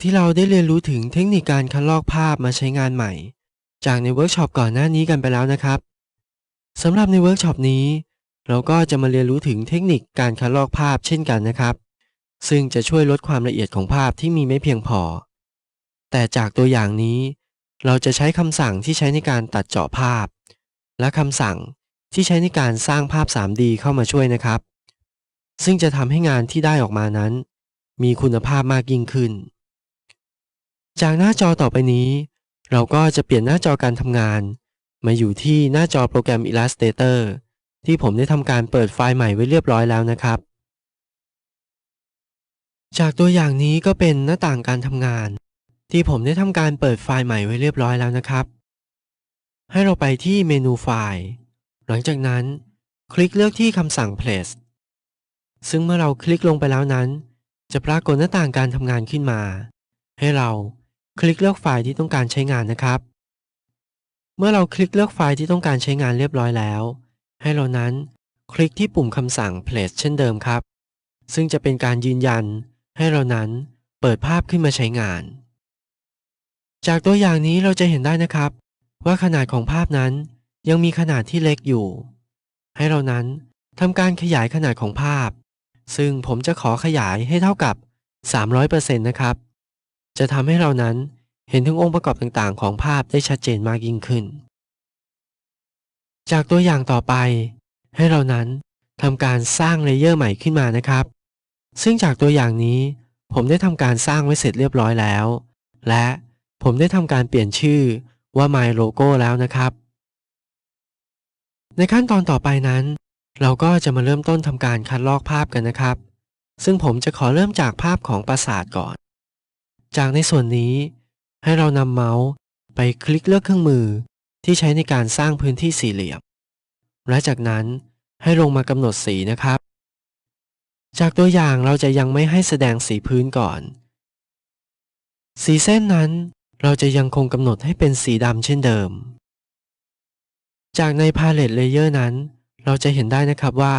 ที่เราได้เรียนรู้ถึงเทคนิคการคัดลอกภาพมาใช้งานใหม่ จากในเวิร์กช็อปก่อนหน้านี้กันไปแล้วนะครับสำหรับในเวิร์กช็อปนี้ เราก็จะมาเรียนรู้ถึงเทคนิคการคัดลอกภาพเช่นกันนะครับ ซึ่งจะช่วยลดความละเอียดของภาพที่มีไม่เพียงพอ แต่จากตัวอย่างนี้ เราจะใช้คำสั่งที่ใช้ในการตัดเจาะภาพ และคำสั่งที่ใช้ในการสร้างภาพ 3D เข้ามาช่วยนะครับ ซึ่งจะทำให้งานที่ได้ออกมานั้น มีคุณภาพมากยิ่งขึ้น จากหน้าจอต่อไปนี้ เราก็จะเปลี่ยนหน้าจอการทำงาน มาอยู่ที่หน้าจอโปรแกรม Illustrator ที่ผมได้ทำการเปิดไฟล์ใหม่ไว้เรียบร้อยแล้วนะครับ จากตัวอย่างนี้ก็เป็นหน้าต่างการทำงาน ที่ผมได้ทำการเปิดไฟล์ใหม่ไว้เรียบร้อยแล้วนะครับ ให้เราไปที่เมนูไฟล์ หลังจากนั้น คลิกเลือกที่คำสั่ง place ซึ่งเมื่อเราคลิกลงไปแล้วนั้น จะปรากฏหน้าต่างการทำงานขึ้นมา ให้เรา คลิกเลือกไฟล์ที่ต้องการใช้งานนะครับ เมื่อเราคลิกเลือกไฟล์ที่ต้องการใช้งานเรียบร้อยแล้ว ให้เรานั้นคลิกที่ปุ่มคำสั่ง place เช่นเดิมครับ ซึ่งจะเป็นการยืนยัน ให้เรานั้นเปิดภาพขึ้นมาใช้งาน จากตัวอย่างนี้เราจะเห็นได้นะครับ ว่าขนาดของภาพนั้นยังมีขนาดที่เล็กอยู่ ให้เรานั้นทำการขยายขนาดของภาพ ซึ่งผมจะขอขยายให้เท่ากับ 300%นะครับ จะทำให้เรานั้นเห็นถึงองค์ประกอบต่างๆ ของภาพได้ชัดเจนมากยิ่งขึ้น จากตัวอย่างต่อไป ให้เรานั้นทำการสร้างเลเยอร์ใหม่ขึ้นมานะครับ ซึ่งจากตัวอย่างนี้ผมได้ทำการสร้างไว้เสร็จเรียบร้อยแล้ว และผมได้ทำการเปลี่ยนชื่อว่า My Logo แล้วนะครับ ในขั้นตอนต่อไปนั้น เราก็จะมาเริ่มต้นทำการคัดลอกภาพกันนะครับ ซึ่งผมจะขอเริ่มจากภาพของปราสาทก่อน จากในส่วนนี้ให้เรานำเมาส์ไปคลิกเลือกเครื่องมือที่ใช้ในการสร้างพื้นที่สี่เหลี่ยม และจากนั้นให้ลงมากำหนดสีนะครับ จากตัวอย่างเราจะยังไม่ให้แสดงสีพื้นก่อน สีเส้นนั้นเราจะยังคงกำหนดให้เป็นสีดำเช่นเดิม จากใน Palette Layer นั้น เราจะเห็นได้นะครับว่า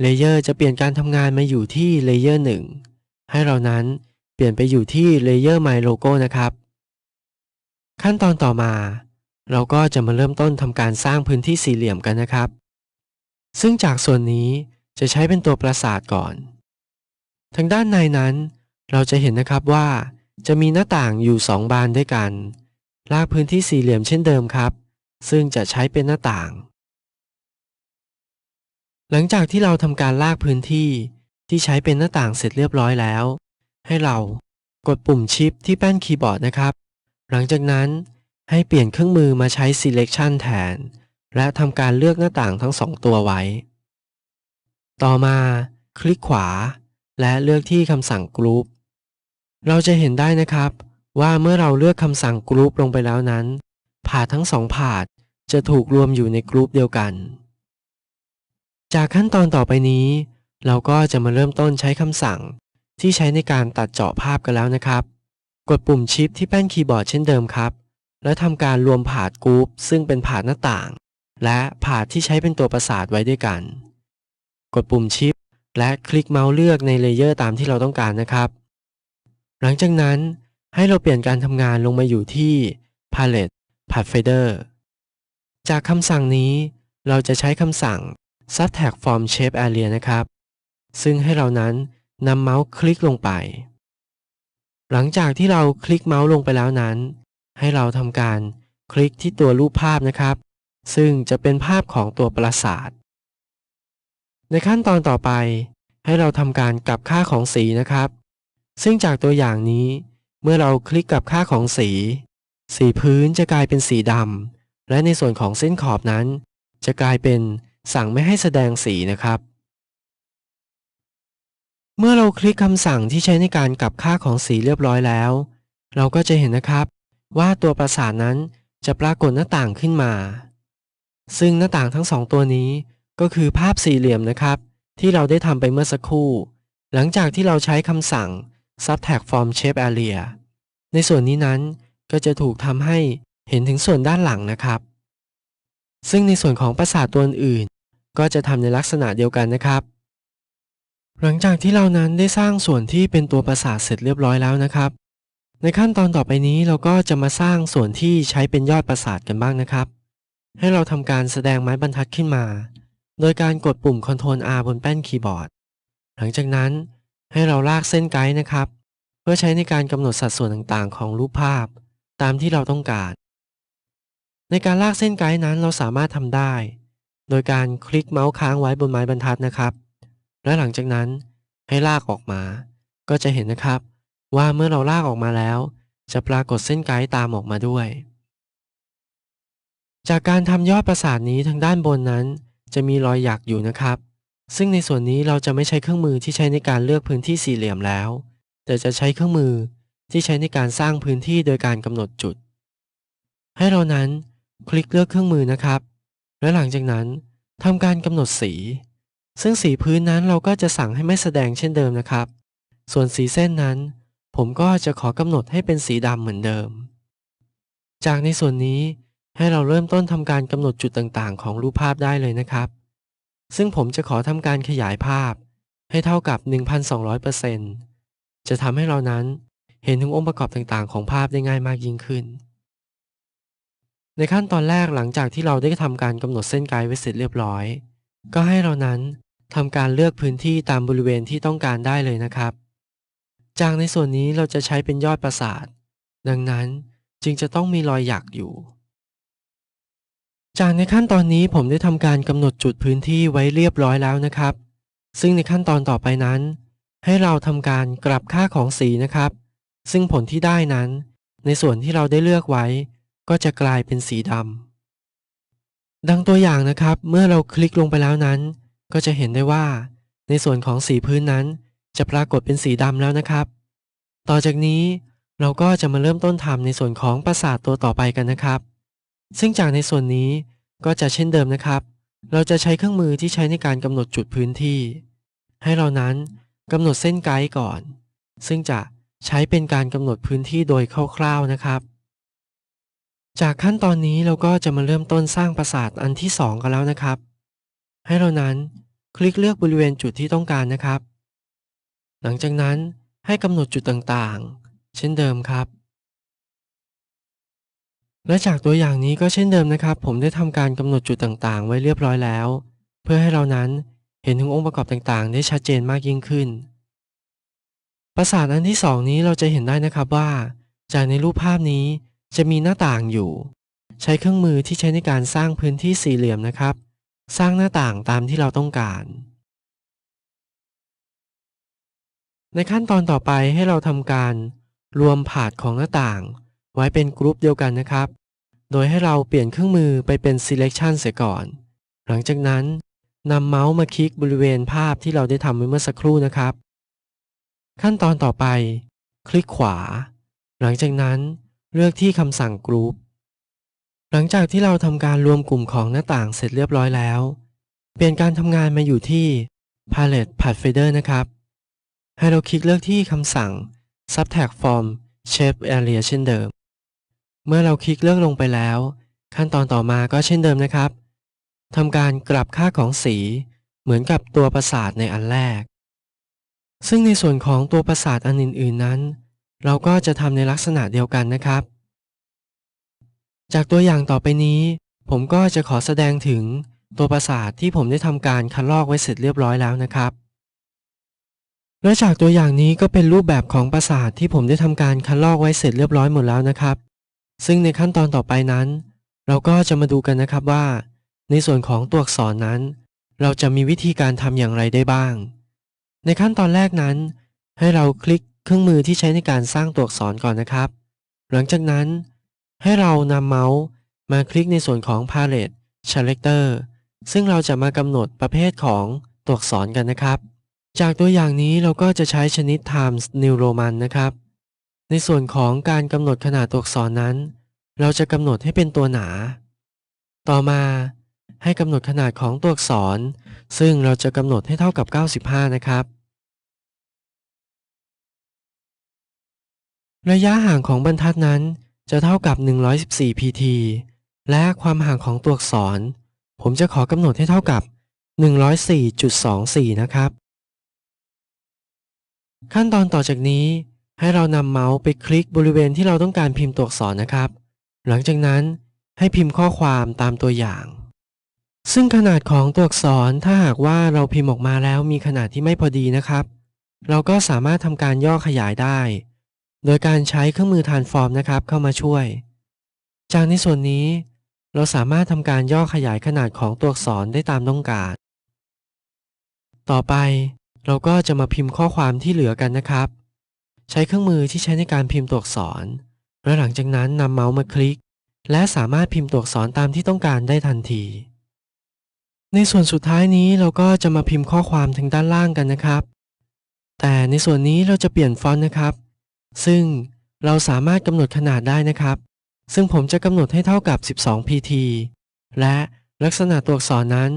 เลเยอร์จะเปลี่ยนการทำงานมาอยู่ที่เลเยอร์1ให้เรานั้น ปลี่ยนไปอยู่ที่เลเยอร์ My Logo นะครับ ขั้นตอนต่อมา เราก็จะมาเริ่มต้นทำการสร้างพื้นที่สี่เหลี่ยมกันนะครับ ซึ่งจากส่วนนี้จะใช้เป็นตัวปราสาทก่อน ทางด้านในนั้น เราจะเห็นนะครับว่า จะมีหน้าต่างอยู่ 2 บานด้วยกัน ลากพื้นที่สี่เหลี่ยมเช่นเดิมครับ ซึ่งจะใช้เป็นหน้าต่าง หลังจากที่เราทำการลากพื้นที่ที่ใช้เป็นหน้าต่างเสร็จเรียบร้อยแล้ว ให้เรากดปุ่มชิปที่แป้นคีย์บอร์ดนะครับ หลังจากนั้นให้เปลี่ยนเครื่องมือมาใช้ selection แทน และทำการเลือกหน้าต่างทั้งสองตัวไว้ ต่อมาคลิกขวา และเลือกที่คำสั่ง group เราจะเห็นได้นะครับว่าเมื่อเราเลือกคำสั่งกรุ๊ปลงไปแล้วนั้นผาดทั้งสองผาดจะถูกรวมอยู่ในกรุ๊ปเดียวกัน จากขั้นตอนต่อไปนี้ เราก็จะมาเริ่มต้นใช้คำสั่ง ที่ใช้ในการตัดเจาะภาพกันแล้วนะครับ กดปุ่มชิปที่แป้นคีย์บอร์ดเช่นเดิมครับ แล้วทำการรวมผาดกรุ๊ปซึ่งเป็นผาดหน้าต่าง และผาดที่ใช้เป็นตัวประสาทไว้ด้วยกัน กดปุ่มชิป และคลิกเมาส์เลือกในเลเยอร์ตามที่เราต้องการนะครับ หลังจากนั้นให้เราเปลี่ยนการทำงานลงมาอยู่ที่ Palette Pathfinder จากคำสั่งนี้เราจะใช้คำสั่ง Subtract from Shape Area นะครับ ซึ่งให้เรานั้น นำเมาส์คลิกลงไป หลังจากที่เราคลิกเมาส์ลงไปแล้วนั้น ให้เราทำการคลิกที่ตัวรูปภาพนะครับ ซึ่งจะเป็นภาพของตัวปราสาท ในขั้นตอนต่อไป ให้เราทำการกลับค่าของสีนะครับ ซึ่งจากตัวอย่างนี้ เมื่อเราคลิกกลับค่าของสี สีพื้นจะกลายเป็นสีดำและในส่วนของเส้นขอบนั้น จะกลายเป็นสั่งไม่ให้แสดงสีนะครับ เมื่อเราคลิกคำสั่งที่ใช้ในการกลับค่าของสีเรียบร้อยแล้ว เราก็จะเห็นนะครับ ว่าตัวประสาทนั้นจะปรากฏหน้าต่างขึ้นมา ซึ่งหน้าต่างทั้งสองตัวนี้ ก็คือภาพสี่เหลี่ยมนะครับ ที่เราได้ทำไปเมื่อสักครู่ หลังจากที่เราใช้คำสั่ง subtract from shape area ในส่วนนี้นั้นก็จะถูกทำให้เห็นถึงส่วนด้านหลังนะครับ ซึ่งในส่วนของประสาทตัวอื่น ก็จะทำในลักษณะเดียวกันนะครับ หลังจากที่เรานั้นได้สร้างส่วนที่เป็นตัวประสาทเสร็จเรียบร้อยแล้วนะครับ ในขั้นตอนต่อไปนี้เราก็จะมาสร้างส่วนที่ใช้เป็นยอดประสาทกันบ้างนะครับ ให้เราทำการแสดงไม้บรรทัดขึ้นมา โดยการกดปุ่ม Ctrl R บนแป้นคีย์บอร์ด หลังจากนั้นให้เราลากเส้นไกด์นะครับ เพื่อใช้ในการกำหนดสัดส่วนต่างๆ ของรูปภาพ ตามที่เราต้องการ ในการลากเส้นไกด์นั้นเราสามารถทำได้ โดยการคลิกเมาส์ค้างไว้บนไม้บรรทัดนะครับ และหลังจากนั้นให้ลากออกมา ก็จะเห็นนะครับ ว่าเมื่อเราลากออกมาแล้ว จะปรากฏเส้นไกด์ตามออกมาด้วย จากการทำยอดประสาทนี้ทางด้านบนนั้น จะมีรอยหยักอยู่นะครับ ซึ่งในส่วนนี้เราจะไม่ใช้เครื่องมือที่ใช้ในการเลือกพื้นที่สี่เหลี่ยมแล้ว แต่จะใช้เครื่องมือที่ใช้ในการสร้างพื้นที่โดยการกำหนดจุด ให้เรานั้นคลิกเลือกเครื่องมือนะครับ และหลังจากนั้นทำการกำหนดสี ซึ่งสีพื้นนั้นเราก็จะสั่งให้ไม่แสดงเช่นเดิมนะครับ ส่วนสีเส้นนั้น ผมก็จะขอกำหนดให้เป็นสีดำเหมือนเดิม จากในส่วนนี้ให้เราเริ่มต้นทำการกำหนดจุดต่างๆ ของรูปภาพได้เลยนะครับ ซึ่งผมจะขอทำการขยายภาพ ให้เท่ากับ 1,200%จะทำให้เรานั้นเห็นถึงองค์ประกอบต่างๆ ของภาพได้ง่ายมากยิ่งขึ้น ในขั้นตอนแรกหลังจากที่เราได้ทำการกำหนดเส้นไกด์ไว้เสร็จเรียบร้อย ก็ให้เรานั้น ทำการเลือกพื้นที่ตามบริเวณที่ต้องการได้เลยนะครับ จากในส่วนนี้เราจะใช้เป็นยอดปราสาท ดังนั้นจึงจะต้องมีรอยหยักอยู่ จากในขั้นตอนนี้ผมได้ทำการกำหนดจุดพื้นที่ไว้เรียบร้อยแล้วนะครับ ซึ่งในขั้นตอนต่อไปนั้น ให้เราทำการกลับค่าของสีนะครับ ซึ่งผลที่ได้นั้น ในส่วนที่เราได้เลือกไว้ ก็จะกลายเป็นสีดำดังตัวอย่างนะครับ เมื่อเราคลิกลงไปแล้วนั้น ก็จะเห็นได้ว่า ในส่วนของสีพื้นนั้น จะปรากฏเป็นสีดำแล้วนะครับ ต่อจากนี้เราก็จะมาเริ่มต้นทำในส่วนของประสาทตัวต่อไปกันนะครับ ซึ่งจากในส่วนนี้ก็จะเช่นเดิมนะครับ เราจะใช้เครื่องมือที่ใช้ในการกำหนดจุดพื้นที่ ให้เรานั้นกำหนดเส้นไกด์ก่อน ซึ่งจะใช้เป็นการกำหนดพื้นที่โดยคร่าวๆนะครับ จากขั้นตอนนี้เราก็จะมาเริ่มต้นสร้างปราสาทอันที่ 2 กันแล้วนะครับ ให้เรานั้นคลิกเลือกบริเวณจุดที่ต้องการนะครับ หลังจากนั้นให้กำหนดจุดต่างๆ เช่นเดิมครับ และจากตัวอย่างนี้ก็เช่นเดิมนะครับ ผมได้ทำการกำหนดจุดต่างๆ ไว้เรียบร้อยแล้ว เพื่อให้เรานั้นเห็นถึงองค์ประกอบต่างๆ ได้ชัดเจนมากยิ่งขึ้น ปราสาทอันที่สองนี้เราจะเห็นได้นะครับว่า จากในรูปภาพนี้จะมีหน้าต่างอยู่ ใช้เครื่องมือที่ใช้ในการสร้างพื้นที่สี่เหลี่ยมนะครับ สร้างหน้าต่างตามที่เราต้องการ ในขั้นตอนต่อไปให้เราทำการรวมผาดของหน้าต่าง ไว้เป็นกรุ๊ปเดียวกันนะครับ โดยให้เราเปลี่ยนเครื่องมือไปเป็น selection เสียก่อน หลังจากนั้นนำเมาส์มาคลิกบริเวณภาพที่เราได้ทำไว้เมื่อสักครู่นะครับ ขั้นตอนต่อไป คลิกขวา หลังจากนั้นเลือกที่คำสั่งกรุ๊ป หลังจากที่เราทำการรวมกลุ่มของหน้าต่างเสร็จเรียบร้อยแล้ว เปลี่ยนการทำงานมาอยู่ที่ Palette Pathfinder นะครับ ให้เราคลิกเลือกที่คำสั่ง Subtract from Shape Area เช่นเดิม เมื่อเราคลิกเลือกลงไปแล้ว ขั้นตอนต่อมาก็เช่นเดิมนะครับทำการกลับค่าของสี เหมือนกับตัวประสาทในอันแรก ซึ่งในส่วนของตัวประสาทอันอื่นๆนั้น เราก็จะทำในลักษณะเดียวกันนะครับ จากตัวอย่างต่อไปนี้ ผมก็จะขอแสดงถึงตัวประสาทที่ผมได้ทำการคัดลอกไว้เสร็จเรียบร้อยแล้วนะครับ และจากตัวอย่างนี้ก็เป็นรูปแบบของประสาทที่ผมได้ทำการคัดลอกไว้เสร็จเรียบร้อยหมดแล้วนะครับ ซึ่งในขั้นตอนต่อไปนั้น เราก็จะมาดูกันนะครับว่า ในส่วนของตัวอักษรนั้น เราจะมีวิธีการทำอย่างไรได้บ้าง ในขั้นตอนแรกนั้น ให้เราคลิกเครื่องมือที่ใช้ในการสร้างตัวอักษรก่อนนะครับ หลังจากนั้น ให้เรานำเมาส์มาคลิกในส่วนของ Palette Selector ซึ่งเราจะมากำหนดประเภทของตัวอักษรกันนะครับ จากตัวอย่างนี้เราก็จะใช้ชนิด Times New Roman นะครับ ในส่วนของการกำหนดขนาดตัวอักษรนั้น เราจะกำหนดให้เป็นตัวหนา ต่อมาให้กำหนดขนาดของตัวอักษร ซึ่งเราจะกำหนดให้เท่ากับ 95 นะครับ ระยะห่างของบรรทัดนั้น จะเท่ากับ 114 pt และความห่างของตัวอักษร ผมจะขอกำหนดให้เท่ากับ 104.24 นะครับ ขั้นตอนต่อจากนี้ ให้เรานำเมาส์ไปคลิกบริเวณที่เราต้องการพิมพ์ตัวอักษรนะครับ หลังจากนั้นให้พิมพ์ข้อความตามตัวอย่าง ซึ่งขนาดของตัวอักษรถ้าหากว่าเราพิมพ์ออกมาแล้วมีขนาดที่ไม่พอดีนะครับ เราก็สามารถทำการย่อขยายได้ โดยการใช้เครื่องมือทานฟอร์มนะครับเข้ามาช่วย จากในส่วนนี้ เราสามารถทำการย่อขยายขนาดของตัวอักษรได้ตามต้องการ ต่อไปเราก็จะมาพิมพ์ข้อความที่เหลือกันนะครับ ใช้เครื่องมือที่ใช้ในการพิมพ์ตัวอักษร และหลังจากนั้นนำเมาส์มาคลิก และสามารถพิมพ์ตัวอักษรตามที่ต้องการได้ทันที ในส่วนสุดท้ายนี้เราก็จะมาพิมพ์ข้อความถึงด้านล่างกันนะครับ แต่ในส่วนนี้เราจะเปลี่ยนฟอนต์นะครับ ซึ่งเราสามารถกำหนดขนาดได้นะครับ ซึ่งผมจะกำหนดให้เท่ากับ 12 pt และลักษณะตัวอักษรนั้น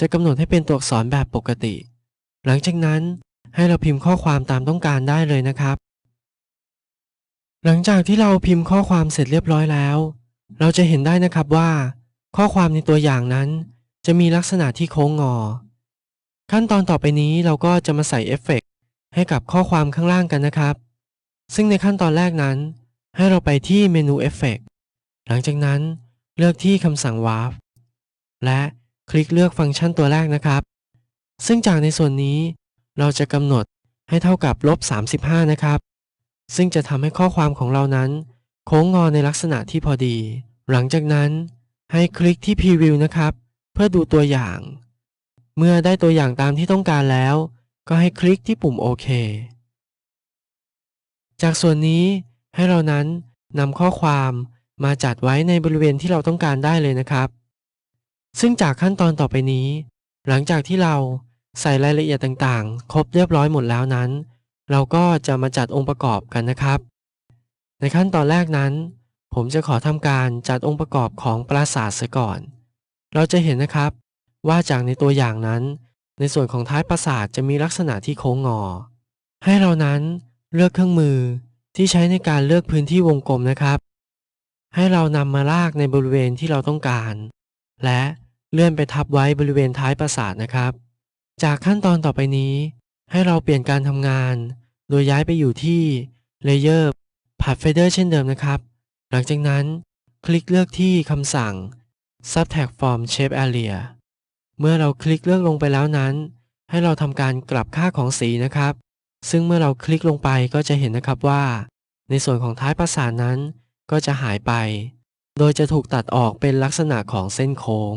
จะกำหนดให้เป็นตัวอักษรแบบปกติ หลังจากนั้นให้เราพิมพ์ข้อความตามต้องการได้เลยนะครับ หลังจากที่เราพิมพ์ข้อความเสร็จเรียบร้อยแล้ว เราจะเห็นได้นะครับว่า ข้อความในตัวอย่างนั้น จะมีลักษณะที่โค้งงอ ขั้นตอนต่อไปนี้เราก็จะมาใส่เอฟเฟกต์ให้กับข้อความข้างล่างกันนะครับ ซึ่งในขั้นตอนแรกนั้น ให้เราไปที่เมนูเอฟเฟกต์หลังจากนั้นเลือกที่คำสั่ง warp และคลิกเลือกฟังก์ชันตัวแรกนะครับ ซึ่งจากในส่วนนี้เราจะกำหนดให้เท่ากับลบ 35 นะครับ ซึ่งจะทำให้ข้อความของเรานั้น โค้งงอในลักษณะที่พอดี หลังจากนั้นให้คลิกที่ Preview นะครับ เพื่อดูตัวอย่าง เมื่อได้ตัวอย่างตามที่ต้องการแล้ว ก็ให้คลิกที่ปุ่มโอเค จากส่วนนี้ให้เรานั้นนำข้อความมาจัดไว้ในบริเวณที่เราต้องการได้เลยนะครับ ซึ่งจากขั้นตอนต่อไปนี้ หลังจากที่เราใส่รายละเอียดต่างๆ ครบเรียบร้อยหมดแล้วนั้น เราก็จะมาจัดองค์ประกอบกันนะครับ ในขั้นตอนแรกนั้น ผมจะขอทำการจัดองค์ประกอบของปราสาทเสียก่อน เราจะเห็นนะครับ ว่าจากในตัวอย่างนั้น ในส่วนของท้ายปราสาทจะมีลักษณะที่โค้งงอ ให้เรานั้น เลือกเครื่องมือที่ใช้ในการเลือกพื้นที่วงกลมนะครับ ให้เรานำมาลากในบริเวณที่เราต้องการ และเลื่อนไปทับไว้บริเวณท้ายปราสาทนะครับ จากขั้นตอนต่อไปนี้ ให้เราเปลี่ยนการทำงาน โดยย้ายไปอยู่ที่ Layer Pathfinder เช่นเดิมนะครับ หลังจากนั้นคลิกเลือกที่คำสั่ง Subtract from Shape Area เมื่อเราคลิกเลือกลงไปแล้วนั้น ให้เราทำการกลับค่าของสีนะครับ ซึ่งเมื่อเราคลิกลงไปก็จะเห็นนะครับว่า ในส่วนของท้ายปราสานั้นก็จะหายไป โดยจะถูกตัดออกเป็นลักษณะของเส้นโค้ง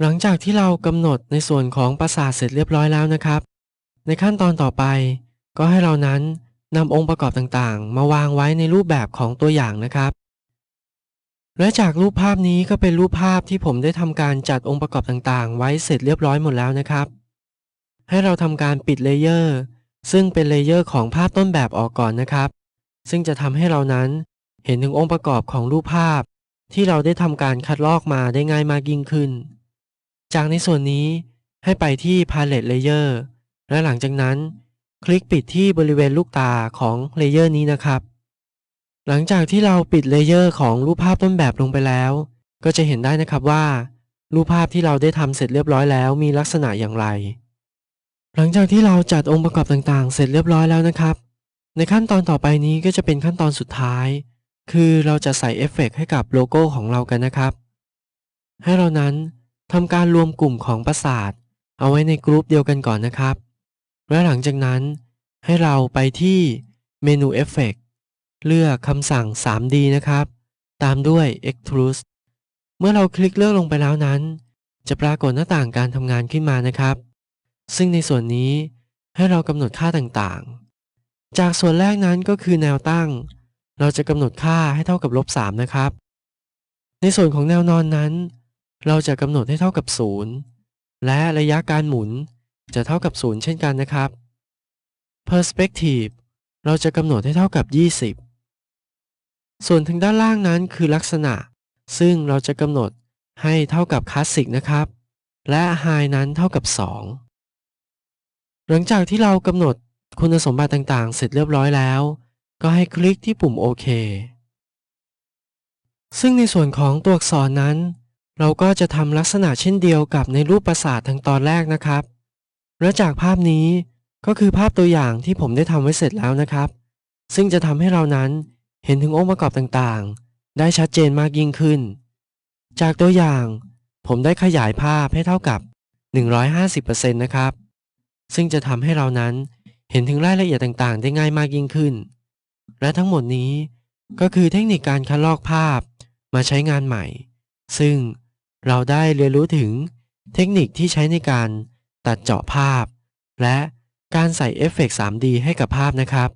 หลังจากที่เรากำหนดในส่วนของปราสาเสร็จเรียบร้อยแล้วนะครับ ในขั้นตอนต่อไป ก็ให้เรานั้นนำองค์ประกอบต่างๆ มาวางไว้ในรูปแบบของตัวอย่างนะครับ และจากรูปภาพนี้ก็เป็นรูปภาพที่ผมได้ทำการจัดองค์ประกอบต่างๆ ไว้เสร็จเรียบร้อยหมดแล้วนะครับ ให้เราทำการปิดเลเยอร์ซึ่งเป็นเลเยอร์ของภาพต้นแบบออกก่อนนะครับ ซึ่งจะทำให้เรานั้นเห็นถึงองค์ประกอบของรูปภาพ ที่เราได้ทำการคัดลอกมาได้ง่ายมากยิ่งขึ้น จากในส่วนนี้ให้ไปที่ Palette Layer และหลังจากนั้น คลิกปิดที่บริเวณลูกตาของเลเยอร์นี้นะครับ หลังจากที่เราปิดเลเยอร์ของรูปภาพต้นแบบลงไปแล้ว ก็จะเห็นได้นะครับว่า รูปภาพที่เราได้ทำเสร็จเรียบร้อยแล้วมีลักษณะอย่างไร หลังจากที่เราจัดองค์ประกอบต่างๆ เสร็จเรียบร้อยแล้วนะครับ ในขั้นตอนต่อไปนี้ก็จะเป็นขั้นตอนสุดท้าย คือเราจะใส่เอฟเฟกต์ให้กับโลโก้ของเรากันนะครับ ให้เรานั้นทำการรวมกลุ่มของปราสาท เอาไว้ในกรุ๊ปเดียวกันก่อนนะครับ และหลังจากนั้นให้เราไปที่เมนูเอฟเฟกต์เลือกคำสั่ง 3D นะครับ ตามด้วย Extrude เมื่อเราคลิกเลือกลงไปแล้วนั้น จะปรากฏหน้าต่างการทำงานขึ้นมานะครับ ซึ่งในส่วนนี้ให้เรากำหนดค่าต่างๆ จากส่วนแรกนั้นก็คือแนวตั้ง เราจะกำหนดค่าให้เท่ากับลบ3นะครับ ในส่วนของแนวนอนนั้น เราจะกำหนดให้เท่ากับ 0 และระยะการหมุนจะเท่ากับ 0 เช่นกันนะครับ Perspective เราจะกำหนดให้เท่ากับ 20 ส่วนทางด้านล่างนั้นคือลักษณะ ซึ่งเราจะกำหนดให้เท่ากับ Classic นะครับ และ High นั้นเท่ากับ 2 หลังจากที่เรากำหนดคุณสมบัติต่างๆ เสร็จเรียบร้อยแล้ว ก็ให้คลิกที่ปุ่มโอเค ซึ่งในส่วนของตัวอักษรนั้น เราก็จะทำลักษณะเช่นเดียวกับในรูปปราสาททางตอนแรกนะครับ และจากภาพนี้ก็คือภาพตัวอย่างที่ผมได้ทำไว้เสร็จแล้วนะครับ ซึ่งจะทำให้เรานั้นเห็นถึงองค์ประกอบต่างๆ ได้ชัดเจนมากยิ่งขึ้น จากตัวอย่าง ผมได้ขยายภาพให้เท่ากับ 150%นะครับ ซึ่งจะทำให้เรานั้นเห็นถึงรายละเอียดต่างๆ ได้ง่ายมากยิ่งขึ้น และทั้งหมดนี้ก็คือเทคนิคการคัดลอกภาพมาใช้งานใหม่ ซึ่งเราได้เรียนรู้ถึงเทคนิคที่ใช้ในการตัดเจาะภาพ และการใส่เอฟเฟกต์ 3D ให้กับภาพนะครับ